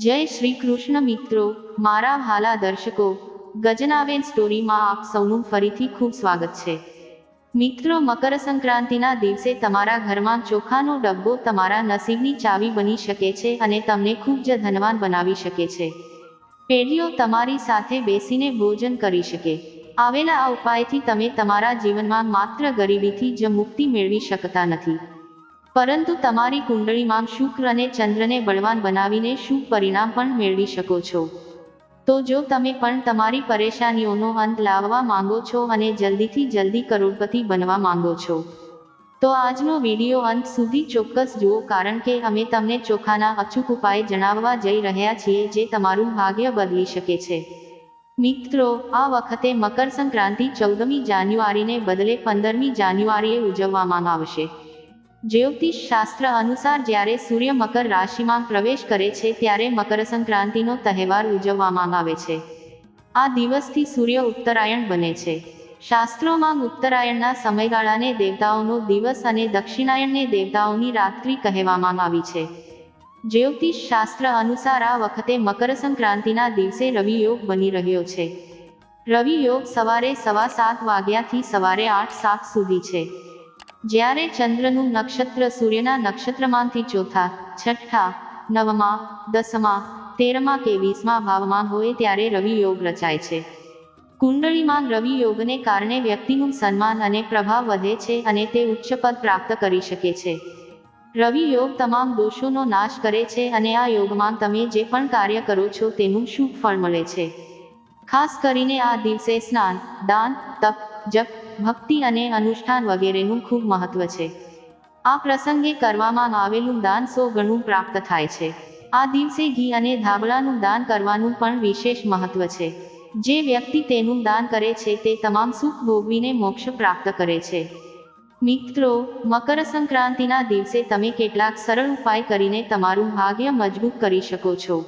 જય શ્રી કૃષ્ણ મિત્રો, મારા હાલા દર્શકો, ગજનાવેન સ્ટોરીમાં આપ સૌનું ફરીથી ખૂબ સ્વાગત છે. મિત્રો, મકર સંક્રાંતિના દિવસે તમારા ઘરમાં ચોખાનો ડબ્બો તમારા નસીબની ચાવી બની શકે છે અને તમને ખૂબ જ ધનવાન બનાવી શકે છે. પેઢીઓ તમારી સાથે બેસીને ભોજન કરી શકે. આવેલા આ ઉપાયથી તમે તમારા જીવનમાં માત્ર ગરીબીથી જ મુક્તિ મેળવી શકતા નથી. પરંતુ તમારી કુંડળીમાં શુક્ર અને ચંદ્રને બળવાન બનાવીને શુભ પરિણામ પણ મેળવી શકો છો? તો જો તમે પણ તમારી પરેશાનીઓનો અંત લાવવા માંગો છો અને જલ્દીથી જલ્દી કરોડપતિ બનવા માંગો છો, તો આજનો વીડિયો અંત સુધી ચોક્કસ જુઓ કારણ કે અમે તમને ચોખાના અચૂક ઉપાય જણાવવા જઈ રહ્યા છીએ જે તમારું ભાગ્ય બદલી શકે છે. મિત્રો, આ વખતે મકર સંક્રાંતિ ચૌદમી જાન્યુઆરીને બદલે પંદરમી જાન્યુઆરીએ ઉજવવામાં આવશે. જ્યોતિષ શાસ્ત્ર અનુસાર જ્યારે સૂર્ય મકર રાશિમાં પ્રવેશ કરે છે, ત્યારે મકર સંક્રાંતિનો તહેવાર ઉજવવામાં આવે છે. આ દિવસથી સૂર્ય ઉત્તરાયણ બને છે. શાસ્ત્રોમાં ઉત્તરાયણના સમયગાળાને દેવતાઓનો દિવસ અને દક્ષિણાયણને દેવતાઓની રાત્રિ કહેવામાં આવી છે. જ્યોતિષ શાસ્ત્ર અનુસાર આ વખતે મકર સંક્રાંતિના દિવસે રવિયોગ બની રહ્યો છે. રવિ યોગ સવારે સવા સાત વાગ્યાથી સવારે આઠ સાત સુધી છે. જ્યારે ચંદ્રનું નક્ષત્ર સૂર્યના નક્ષત્રમાંથી ચોથા, છઠ્ઠા, નવમા, દસમા, તેરમા કે વીસમા ભાવમાં હોય ત્યારે રવિ યોગ રચાય છે. કુંડળીમાં રવિ યોગને કારણે વ્યક્તિનું સન્માન અને પ્રભાવ વધે છે અને તે ઉચ્ચ પદ પ્રાપ્ત કરી શકે છે. રવિ યોગ તમામ દોષોનો નાશ કરે છે અને આ યોગમાં તમે જે પણ કાર્ય કરો છો તેનું શુભ ફળ મળે છે. ખાસ કરીને આ દિવસે સ્નાન, દાન, તપ જપ, ભક્તિ અને અનુષ્ઠાન વગેરેનું ખૂબ મહત્વ છે. આ પ્રસંગે કરવામાં આવેલું દાન સો ગણું પ્રાપ્ત થાય છે. આ દિવસે ઘી અને ધાબળાનું દાન કરવાનું પણ વિશેષ મહત્વ છે. જે વ્યક્તિ તેનું દાન કરે છે તે તમામ સુખ ભોગવીને મોક્ષ પ્રાપ્ત કરે છે. મિત્રો, મકર સંક્રાંતિના દિવસે તમે કેટલાક સરળ ઉપાય કરીને તમારું ભાગ્ય મજબૂત કરી શકો છો.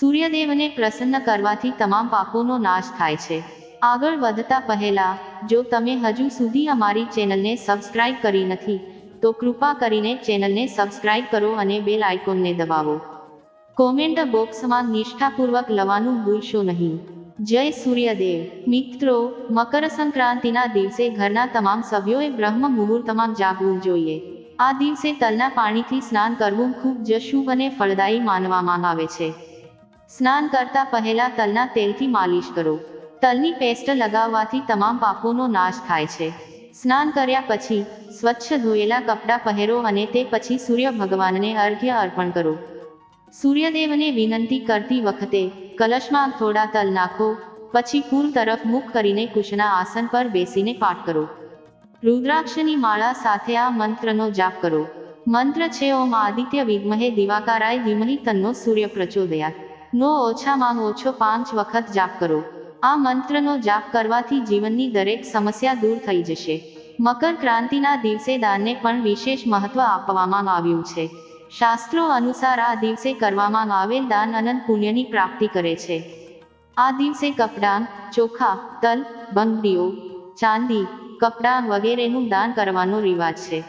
સૂર્યદેવને પ્રસન્ન કરવાથી તમામ પાપોનો નાશ થાય છે. આગળ વધતા પહેલા, જો તમે હજુ સુધી અમારી ચેનલને સબસ્ક્રાઇબ કરી નથી, તો કૃપા કરીને ચેનલને સબસ્ક્રાઇબ કરો અને બેલ આઇકોનને દબાવો. કોમેન્ટ બોક્સમાં નિષ્ઠાપૂર્વક લવાનું ભૂલશો નહીં. જય સૂર્યદેવ. મિત્રો મકર સંક્રાંતિના દિવસે ઘરના તમામ સભ્યોએ બ્રહ્મ મુહૂર્તમાં જાગવું જોઈએ. આ દિવસે તલના પાણીથી સ્નાન કરવું ખૂબ જ શુભ અને ફળદાયી માનવામાં આવે છે. સ્નાન કરતા પહેલા તલના તેલથી માલિશ કરો. તલની પેસ્ટ લગાવવાથી તમામ પાપોનો નાશ થાય છે. સ્નાન કર્યા પછી સ્વચ્છ ધોયેલા કપડાં પહેરો અને તે પછી સૂર્ય ભગવાનને અર્ઘ્ય અર્પણ કરો. સૂર્યદેવને વિનંતી કરતી વખતે કલશમાં થોડા તલ નાખો, પછી કુલ તરફ મુખ કરીને કુશના આસન પર બેસીને પાઠ કરો. રુદ્રાક્ષની માળા સાથે આ મંત્રનો જાપ કરો. મંત્ર છે, ઓમ આદિત્ય વિદ્મહે દિવાકારાય ધીમહી તન્નો સૂર્ય પ્રચોદયા નો ઓછામાં ઓછો પાંચ વખત જાપ કરો. આ મંત્રનો જાપ કરવાથી જીવનની દરેક સમસ્યા દૂર થઈ જશે. મકર ક્રાંતિના દિવસે દાનને પણ વિશેષ મહત્વ આપવામાં આવ્યું છે. શાસ્ત્રો અનુસાર આ દિવસે કરવામાં આવેલ દાન અનંત પુણ્યની પ્રાપ્તિ કરે છે. આ દિવસે કપડાં, ચોખા, તલ, બંગડીઓ, ચાંદી, કપડાં વગેરેનું દાન કરવાનો રિવાજ છે.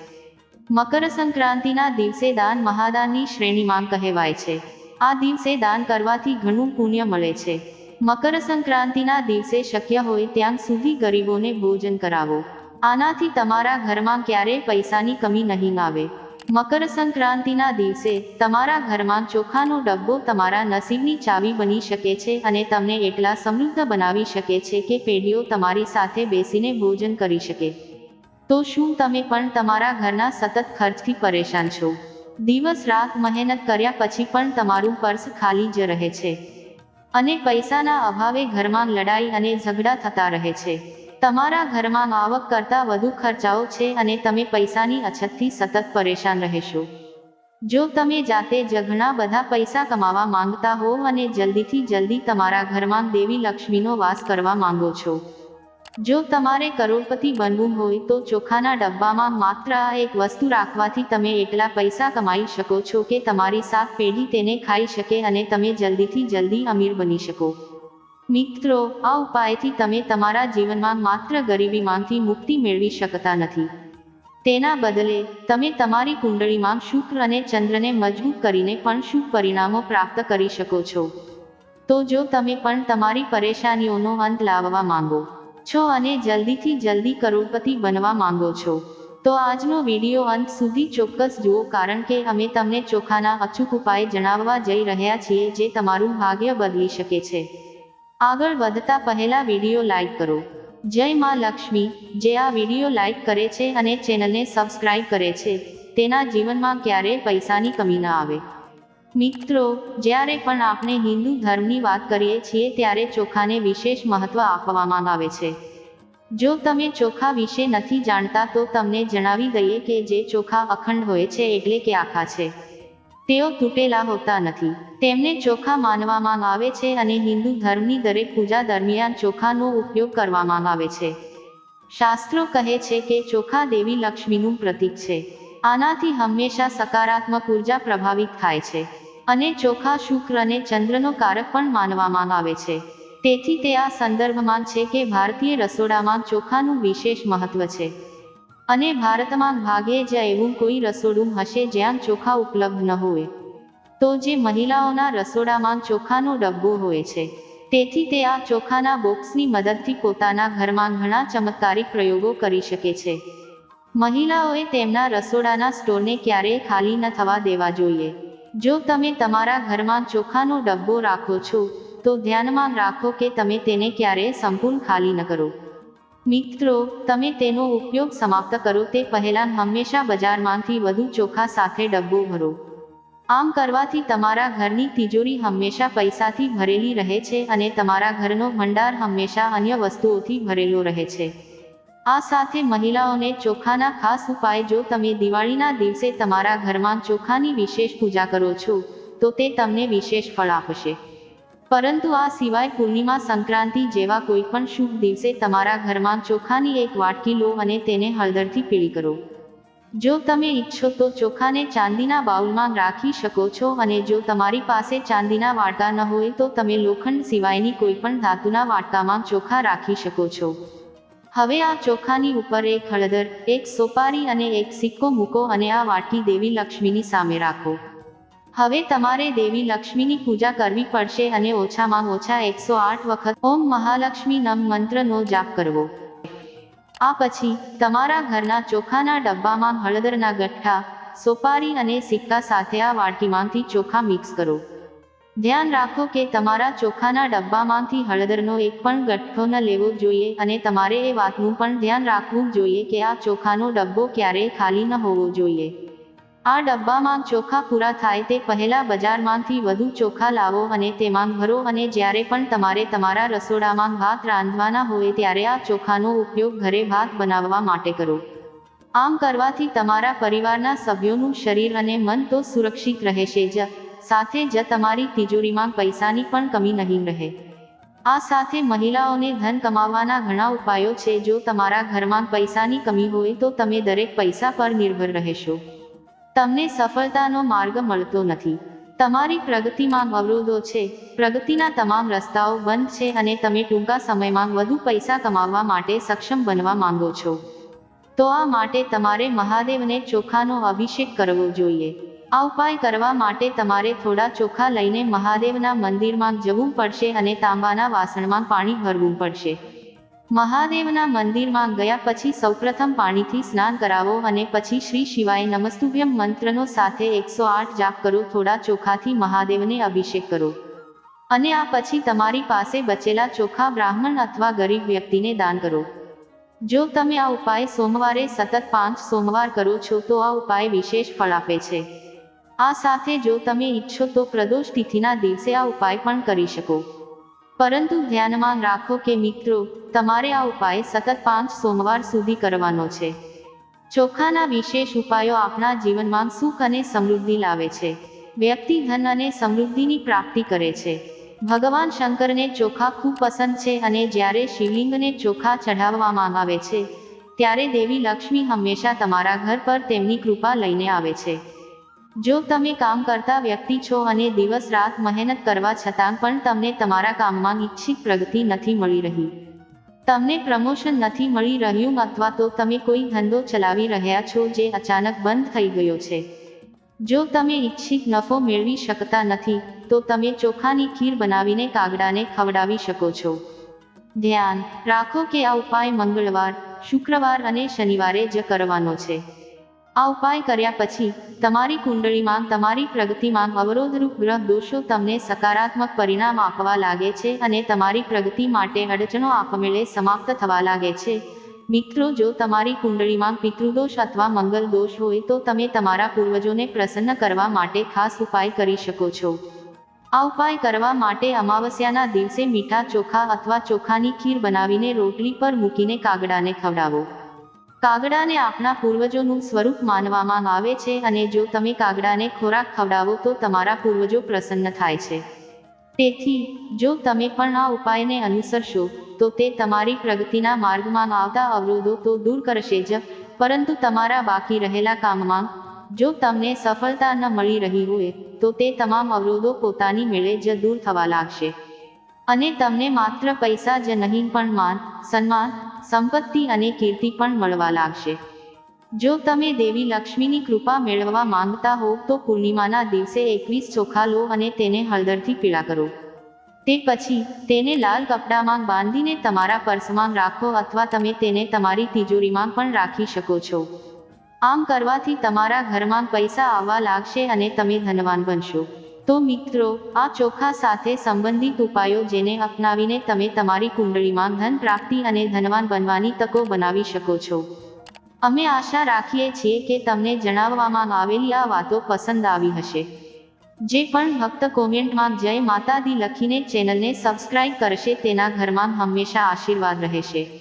મકર સંક્રાંતિના દિવસે દાન મહાદાનની શ્રેણીમાં કહેવાય છે. આ દિવસે દાન કરવાથી ઘણું પુણ્ય મળે છે. મકર સંક્રાંતિના દિવસે શક્ય હોય ત્યાં સુધી ગરીબોને ભોજન કરાવો. આનાથી તમારા ઘરમાં ક્યારેય પૈસાની કમી નહીં આવે. મકર સંક્રાંતિના દિવસે તમારા ઘરમાં ચોખાનો ડબ્બો તમારા નસીબની ચાવી બની શકે છે અને તમને એટલા સમૃદ્ધ બનાવી શકે છે કે પેઢીઓ તમારી સાથે બેસીને ભોજન કરી શકે. તો શું તમે પણ તમારા ઘરના સતત ખર્ચથી પરેશાન છો? દિવસ રાત મહેનત કર્યા પછી પણ તમારું પર્સ ખાલી જ રહે છે. અને પૈસાના અભાવે ઘરમાં લડાઈ અને ઝઘડા થતા રહે છે. તમારા ઘરમાં આવક કરતાં વધુ ખર્ચાઓ છે અને તમે પૈસાની અછતથી સતત પરેશાન રહેશો. જો તમે જાતે જ બધા પૈસા કમાવા માંગતા હો અને જલ્દીથી જલ્દી તમારા ઘરમાં દેવી લક્ષ્મીનો વાસ કરવા માંગો છો. જો તમારે કરોડપતિ બનવું હોય તો ચોખાના ડબ્બામાં માત્ર આ એક વસ્તુ રાખવાથી તમે એટલા પૈસા કમાઈ શકો છો કે તમારી સાત પેઢી તેને ખાઈ શકે અને તમે જલ્દીથી જલ્દી અમીર બની શકો. મિત્રો, આ ઉપાયથી તમે તમારા જીવનમાં માત્ર ગરીબીમાંથી મુક્તિ મેળવી શકતા નથી. તેના બદલે, તમે તમારી કુંડળીમાં શુક્ર અને ચંદ્રને મજબૂત કરીને પણ શુભ પરિણામો પ્રાપ્ત કરી શકો છો. તો જો તમે પણ તમારી પરેશાનીઓનો અંત લાવવા માંગો. છો અને જલ્દીથી જલ્દી કરોડપતિ બનવા માંગો છો. તો આજનો વીડિયો અંત સુધી ચોક્કસ જુઓ કારણ કે અમે તમને ચોખાના અચૂક ઉપાય જણાવવા જઈ રહ્યા છીએ જે તમારું ભાગ્ય બદલી શકે છે. આગળ વધતા પહેલા વીડિયો લાઈક કરો. જય માં લક્ષ્મી, જે આ વીડિયો લાઈક કરે છે અને ચેનલને સબસ્ક્રાઇબ કરે છે, તેના જીવનમાં ક્યારેય પૈસાની કમી ન આવે. મિત્રો, જ્યારે પણ આપણે હિન્દુ ધર્મની વાત કરીએ છીએ, ત્યારે ચોખાને વિશેષ મહત્વ આપવામાં આવે છે. જો તમે ચોખા વિશે નથી જાણતા, તો તમને જણાવી દઈએ કે જે ચોખા અખંડ હોય છે, એટલે કે આખા છે. તેઓ તૂટેલા હોતા નથી. તેમને ચોખા માનવામાં આવે છે અને હિન્દુ ધર્મની દરેક પૂજા દરમિયાન ચોખાનો ઉપયોગ કરવામાં આવે છે. શાસ્ત્રો કહે છે કે ચોખા દેવી લક્ષ્મીનું પ્રતીક છે. આનાથી હંમેશા સકારાત્મક ઊર્જા પ્રભાવિત થાય છે. અને ચોખા શુક્ર અને ચંદ્રનો કારક પણ માનવામાં આવે છે. તેથી તે આ સંદર્ભમાં છે કે ભારતીય રસોડામાં ચોખાનું વિશેષ મહત્વ છે. અને ભારતમાં ભાગે જ એવું કોઈ રસોડું હશે જ્યાં ચોખા ઉપલબ્ધ ન હોય. તો જે મહિલાઓના રસોડામાં ચોખાનો ડબ્બો હોય છે. તેથી તે આ ચોખાના બોક્સની મદદથી પોતાના ઘરમાં ઘણા ચમત્કારિક પ્રયોગો કરી શકે છે. મહિલાઓએ તેમના રસોડાના સ્ટોરને ક્યારેય ખાલી ન થવા દેવા જોઈએ. જો તમે તમારા ઘરમાં ચોખાનો ડબ્બો રાખો છો, તો ધ્યાનમાં રાખો કે તમે તેને ક્યારેય સંપૂર્ણ ખાલી ન કરો. મિત્રો, તમે તેનો ઉપયોગ સમાપ્ત કરો તે પહેલાં હંમેશા બજારમાંથી વધુ ચોખા સાથે ડબ્બો ભરો. આમ કરવાથી તમારા ઘરની તિજોરી હંમેશા પૈસાથી ભરેલી રહે છે અને તમારા ઘરનો ભંડાર હંમેશા અન્ય વસ્તુઓથી ભરેલો રહે છે. આ સાથે મહિલાઓને ચોખાના ખાસ ઉપાય જો તમે દિવાળીના દિવસે તમારા ઘરમાં ચોખાની વિશેષ પૂજા કરો છો, તો તે તમને વિશેષ ફળ આપશે. પરંતુ આ સિવાય પૂર્ણિમા સંક્રાંતિ જેવા કોઈ પણ શુભ દિવસે તમારા ઘરમાં ચોખાની એક વાટકી લો અને તેને હળદરથી પીળી કરો. જો તમે ઈચ્છો તો ચોખાને ચાંદીના બાઉલમાં રાખી શકો છો અને જો તમારી પાસે ચાંદીના વાટકા ન હોય તો તમે લોખંડ સિવાયની કોઈ પણ ધાતુના વાટકામાં ચોખા રાખી શકો છો. હવે આ ચોખાની ઉપર એક હળદર, એક સોપારી અને એક સિક્કો મૂકો અને આ વાટી દેવી લક્ષ્મીની સામે રાખો. હવે તમારે દેવી લક્ષ્મીની પૂજા કરવી પડશે અને ઓછામાં ઓછા એકસો આઠ વખત ઓમ મહાલક્ષ્મી નમ મંત્રનો જાપ કરવો. આ પછી, તમારા ઘરના ચોખાના ડબ્બામાં હળદરના ગઠ્ઠા, સોપારી અને સિક્કા સાથે આ વાટીમાંથી ચોખા મિક્સ કરો. ધ્યાન રાખો કે તમારા ચોખાના ડબ્બામાંથી હળદરનો એક પણ ગઠ્ઠો ન લેવો જોઈએ અને તમારે એ વાતનું પણ ધ્યાન રાખવું જોઈએ કે આ ચોખાનો ડબ્બો ક્યારેય ખાલી ન હોવો જોઈએ. આ ડબ્બામાં ચોખા પૂરા થાય તે પહેલા બજારમાંથી વધુ ચોખા લાવો અને તેમાં ભરો અને જ્યારે પણ તમારે તમારા રસોડામાં ભાત રાંધવાના હોય ત્યારે આ ચોખાનો ઉપયોગ ઘરે ભાત બનાવવા માટે કરો. આમ કરવાથી તમારા પરિવારના સભ્યોનું શરીર અને મન તો સુરક્ષિત રહેશે જ. સાથે જ તમારી તિજોરીમાં પૈસાની પણ કમી નહીં રહે. આ સાથે મહિલાઓને ધન કમાવવાના ઘણા ઉપાયો છે. જો તમારા ઘરમાં પૈસાની કમી હોય તો તમે દરેક પૈસા પર નિર્ભર રહેશો. તમને સફળતાનો માર્ગ મળતો નથી. તમારી પ્રગતિમાં અવરોધો છે. પ્રગતિના તમામ રસ્તાઓ બંધ છે અને તમે ટૂંકા સમયમાં વધુ પૈસા કમાવવા માટે સક્ષમ બનવા માંગો છો. તો આ માટે તમારે મહાદેવને ચોખાનો અભિષેક કરવો જોઈએ. આ ઉપાય કરવા માટે તમારે થોડા ચોખા લઈને મહાદેવના મંદિરમાં જવું પડશે અને તાંબાના વાસણમાં પાણી ભરવું પડશે. મહાદેવના મંદિરમાં ગયા પછી સૌપ્રથમ પાણીથી સ્નાન કરાવો અને પછી શ્રી શિવાય નમસ્તુભ્યમ મંત્રનો સાથે એકસો આઠ જાપ કરો, થોડા ચોખાથી મહાદેવને અભિષેક કરો. અને આ પછી તમારી પાસે બચેલા ચોખા બ્રાહ્મણ અથવા ગરીબ વ્યક્તિને દાન કરો. જો તમે આ ઉપાય સોમવારે સતત પાંચ સોમવાર કરો છો તો આ ઉપાય વિશેષ ફળ આપે છે. આ સાથે જો તમે ઈચ્છો તો પ્રદોષ તિથિના દિવસે આ ઉપાય પણ કરી શકો. પરંતુ ધ્યાનમાં રાખો કે મિત્રો, તમારે આ ઉપાય સતત પાંચ સોમવાર સુધી કરવાનો છે. ચોખાના વિશેષ ઉપાયો આપણા જીવનમાં સુખ અને સમૃદ્ધિ લાવે છે. વ્યક્તિ ધન અને સમૃદ્ધિની પ્રાપ્તિ કરે છે. ભગવાન શંકરને ચોખા ખૂબ પસંદ છે અને જ્યારે શિવલિંગને ચોખા ચઢાવવામાં આવે છે, ત્યારે દેવી લક્ષ્મી હંમેશા તમારા ઘર પર તેમની કૃપા લઈને આવે છે. જો તમે કામ કરતા વ્યક્તિ છો અને દિવસ રાત મહેનત કરવા છતાં પણ તમને તમારા કામમાં ઈચ્છિત પ્રગતિ નથી મળી રહી. તમને પ્રમોશન નથી મળી રહ્યું અથવા તો તમે કોઈ ધંધો ચલાવી રહ્યા છો જે અચાનક બંધ થઈ ગયો છે. જો તમે ઈચ્છિત નફો મેળવી શકતા નથી, તો તમે ચોખાની ખીર બનાવીને કાગડાને ખવડાવી શકો છો. ધ્યાન રાખો કે આ ઉપાય મંગળવાર, શુક્રવાર અને શનિવારે જ કરવાનો છે. આ ઉપાય કર્યા પછી, તમારી કુંડળીમાં તમારી પ્રગતિમાં અવરોધરૂપ ગ્રહ દોષો તમને સકારાત્મક પરિણામ આપવા લાગે છે અને તમારી પ્રગતિ માટે અડચણો આપમેળે સમાપ્ત થવા લાગે છે. મિત્રો, જો તમારી કુંડળીમાં પિતૃદોષ અથવા મંગલ દોષ હોય તો તમે તમારા પૂર્વજોને પ્રસન્ન કરવા માટે ખાસ ઉપાય કરી શકો છો. આ ઉપાય કરવા માટે અમાવસ્યાના દિવસે મીઠા ચોખા અથવા ચોખાની ખીર બનાવીને રોટલી પર મૂકીને કાગડાને ખવડાવો. કાગડાને આપણા પૂર્વજોનું સ્વરૂપ માનવામાં આવે છે અને જો તમે કાગડાને ખોરાક ખવડાવો તો તમારા પૂર્વજો પ્રસન્ન થાય છે. તેથી, જો તમે પણ આ ઉપાયને અનુસરશો, તો તે તમારી પ્રગતિના માર્ગમાં આવતા અવરોધો તો દૂર કરશે જ, પરંતુ તમારા બાકી રહેલા કામમાં, જો તમને સફળતા ન મળી રહી હોય, તો તે તમામ અવરોધો પોતાની મેળે જ દૂર થવા લાગશે. અને તમને માત્ર પૈસા જ નહીં પણ માન, સન્માન સંપત્તિ અને કીર્તિ પણ મળવા લાગશે. જો તમે દેવી લક્ષ્મીની કૃપા મેળવવા માંગતા હો, તો પૂર્ણિમાના દિવસે એકવીસ ચોખા લો અને તેને હળદરથી પીળા કરો. તે પછી, તેને લાલ કપડામાં બાંધીને તમારા પર્સમાં રાખો અથવા તમે તેને તમારી તિજોરીમાં પણ રાખી શકો છો. આમ કરવાથી તમારા ઘરમાં પૈસા આવવા લાગશે અને તમે ધનવાન બનશો. તો મિત્રો, આ ચોખા સાથે સંબંધિત ઉપાયો જેને અપનાવીને તમે તમારી કુંડળીમાં ધન પ્રાપ્તિ અને ધનવાન બનવાની તકો બનાવી શકો છો. અમે આશા રાખીએ છીએ કે તમને જણાવવામાં આવેલી આ વાતો પસંદ આવી હશે. જે પણ ભક્ત કોમેન્ટમાં જય માતાદી લખીને ચેનલને સબસ્ક્રાઇબ કરશે તેના ઘરમાં હંમેશા આશીર્વાદ રહેશે.